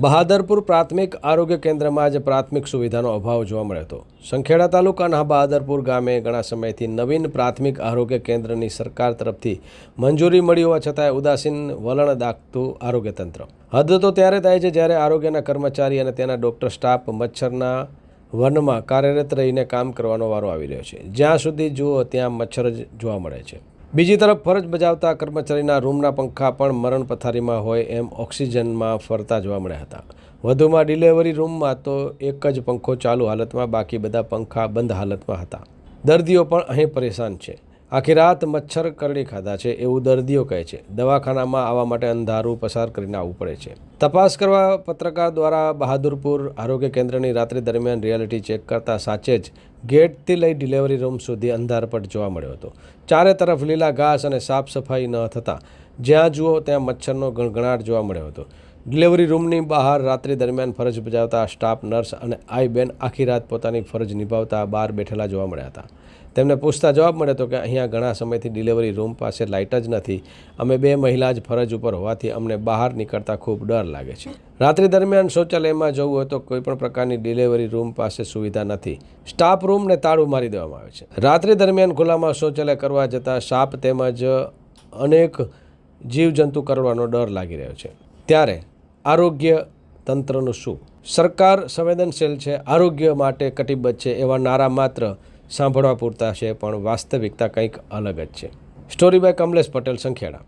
બહાદરપુર પ્રાથમિક આરોગ્ય કેન્દ્રમાં આજે પ્રાથમિક સુવિધાનો અભાવ જોવા મળ્યો હતો. સંખેડા તાલુકાના બહાદરપુર ગામે ઘણા સમયથી નવીન પ્રાથમિક આરોગ્ય કેન્દ્રની સરકાર તરફથી મંજૂરી મળી હોવા છતાંય ઉદાસીન વલણ દાખતું આરોગ્ય તંત્ર. હદ તો ત્યારે થાય છે જ્યારે આરોગ્યના કર્મચારી અને તેના ડૉક્ટર સ્ટાફ મચ્છરના વનમાં કાર્યરત રહીને કામ કરવાનો વારો આવી રહ્યો છે. જ્યાં સુધી જુઓ ત્યાં મચ્છર જ જોવા મળે છે. બીજી તરફ ફરજ બજાવતા કર્મચારીના રૂમના પંખા પણ મરણ પથારીમાં હોય એમ ઓક્સિજનમાં ફરતા જોવા મળ્યા હતા. વધુમાં ડિલિવરી રૂમમાં તો એક જ પંખો ચાલુ હાલતમાં, બાકી બધા પંખા બંધ હાલતમાં હતા. દર્દીઓ પણ અહીં પરેશાન છે. આખી રાત મચ્છર કરડી ખાધા છે એવું દર્દીઓ કહે છે. દવાખાનામાં આવવા માટે અંધારું પસાર કરીને આવવું પડે છે. તપાસ કરવા પત્રકાર દ્વારા બહાદુરપુર આરોગ્ય કેન્દ્રની રાત્રિ દરમિયાન રિયાલિટી ચેક કરતા સાચે જ ગેટથી લઈ ડિલિવરી રૂમ સુધી અંધારપટ જોવા મળ્યો હતો. ચારે તરફ લીલા ઘાસ અને સાફ સફાઈ ન થતાં જ્યાં જુઓ ત્યાં મચ્છરનો ગણગણાટ જોવા મળ્યો હતો. ડિલિવરી રૂમની બહાર રાત્રિ દરમિયાન ફરજ બજાવતા સ્ટાફ નર્સ અને આઈ બેન આખી રાત પોતાની ફરજ નિભાવતા બહાર બેઠેલા જોવા મળ્યા હતા. તેમને પૂછતા જવાબ મળ્યો હતો કે અહીંયા ઘણા સમયથી ડિલિવરી રૂમ પાસે લાઇટ જ નથી. અમે બે મહિલા જ ફરજ ઉપર હોવાથી અમને બહાર નીકળતા ખૂબ ડર લાગે છે. રાત્રિ દરમિયાન શૌચાલયમાં જવું હોય તો કોઈપણ પ્રકારની ડિલિવરી રૂમ પાસે સુવિધા નથી. સ્ટાફ રૂમને તાળું મારી દેવામાં આવે છે. રાત્રિ દરમિયાન ખુલ્લામાં શૌચાલય કરવા જતાં સાપ તેમજ અનેક જીવજંતુ કરવાનો ડર લાગી રહ્યો છે. ત્યારે આરોગ્ય તંત્રનું શું? સરકાર સંવેદનશીલ છે, આરોગ્ય માટે કટિબદ્ધ છે એવા નારા માત્ર સાંભળવા પૂરતા છે, પણ વાસ્તવિકતા કંઈક અલગ જ છે. Story by Kamlesh Patel, Sankheda.